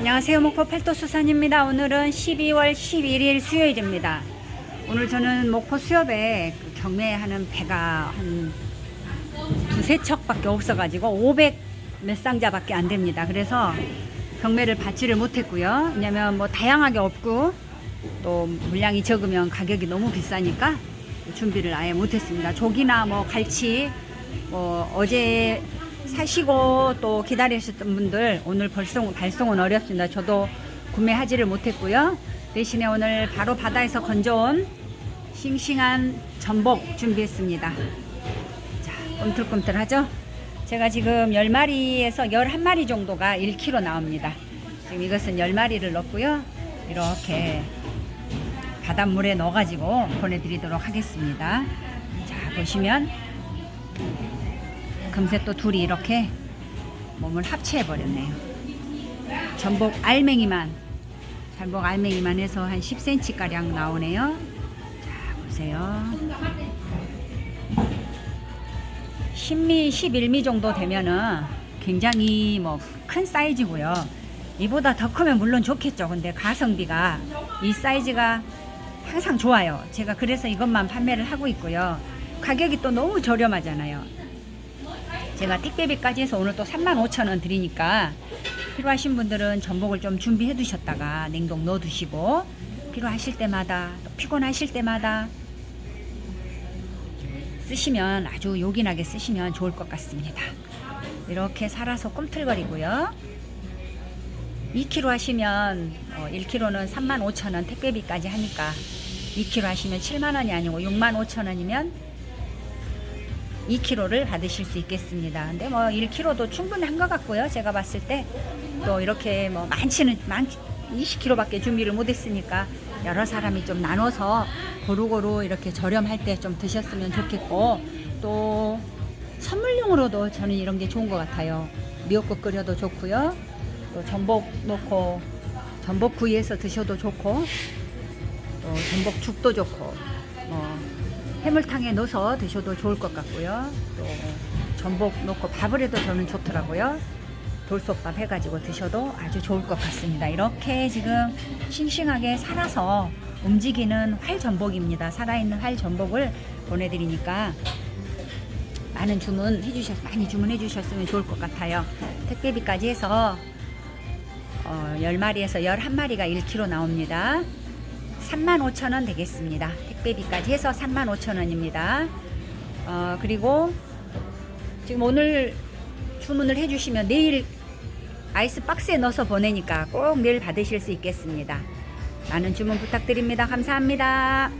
안녕하세요. 목포 팔도 수산입니다. 오늘은 12월 11일 수요일입니다. 오늘 저는 목포 수협에 그 경매하는 배가 한 두세 척밖에 없어가지고 500 몇 상자밖에 안 됩니다. 그래서 경매를 받지를 못했고요. 왜냐면 뭐 다양하게 없고 또 물량이 적으면 가격이 너무 비싸니까 준비를 아예 못했습니다. 조기나 뭐 갈치 뭐 어제 사시고 또 기다리셨던 분들 오늘 발송, 발송은 어렵습니다. 저도 구매하지를 못했고요. 대신에 오늘 바로 바다에서 건져온 싱싱한 전복 준비했습니다. 자, 꿈틀꿈틀하죠? 제가 지금 10마리에서 11마리 정도가 1kg 나옵니다. 지금 이것은 10마리를 넣고요. 이렇게 바닷물에 넣어가지고 보내드리도록 하겠습니다. 자, 보시면 금세 또 둘이 이렇게 몸을 합체해 버렸네요. 전복 알맹이만 전복 알맹이만 해서 한 10cm 가량 나오네요. 자 보세요. 10미, 11미 정도 되면은 굉장히 뭐 큰 사이즈고요. 이보다 더 크면 물론 좋겠죠. 근데 가성비가 이 사이즈가 항상 좋아요. 제가 그래서 이것만 판매를 하고 있고요. 가격이 또 너무 저렴하잖아요. 제가 택배비까지 해서 오늘 또 35,000원 드리니까 필요하신 분들은 전복을 좀 준비해 두셨다가 냉동 넣어 두시고 필요하실 때마다 또 피곤하실 때마다 쓰시면 아주 요긴하게 쓰시면 좋을 것 같습니다. 이렇게 살아서 꿈틀거리고요. 2kg 하시면 어, 1kg는 35,000원 택배비까지 하니까 2kg 하시면 7만원이 아니고 65,000원이면 2kg를 받으실 수 있겠습니다. 근데 뭐 1kg도 충분한 것 같고요. 제가 봤을 때 또 이렇게 뭐 많지는 많 20kg밖에 준비를 못했으니까 여러 사람이 좀 나눠서 고루고루 이렇게 저렴할 때 좀 드셨으면 좋겠고 또 선물용으로도 저는 이런 게 좋은 것 같아요. 미역국 끓여도 좋고요. 또 전복 넣고 전복 구이해서 드셔도 좋고 또 전복죽도 좋고 뭐 해물탕에 넣어서 드셔도 좋을 것 같고요. 또 전복 넣고 밥을 해도 저는 좋더라고요. 돌솥밥 해가지고 드셔도 아주 좋을 것 같습니다. 이렇게 지금 싱싱하게 살아서 움직이는 활전복입니다. 살아있는 활전복을 보내드리니까 많은 주문 해주셨, 많이 주문해 주셨으면 좋을 것 같아요. 택배비까지 해서 어, 10마리에서 11마리가 1kg 나옵니다. 35,000원 되겠습니다. 택배비까지 해서 35,000원입니다. 어, 그리고 지금 오늘 주문을 해주시면 내일 아이스 박스에 넣어서 보내니까 꼭 내일 받으실 수 있겠습니다. 많은 주문 부탁드립니다. 감사합니다.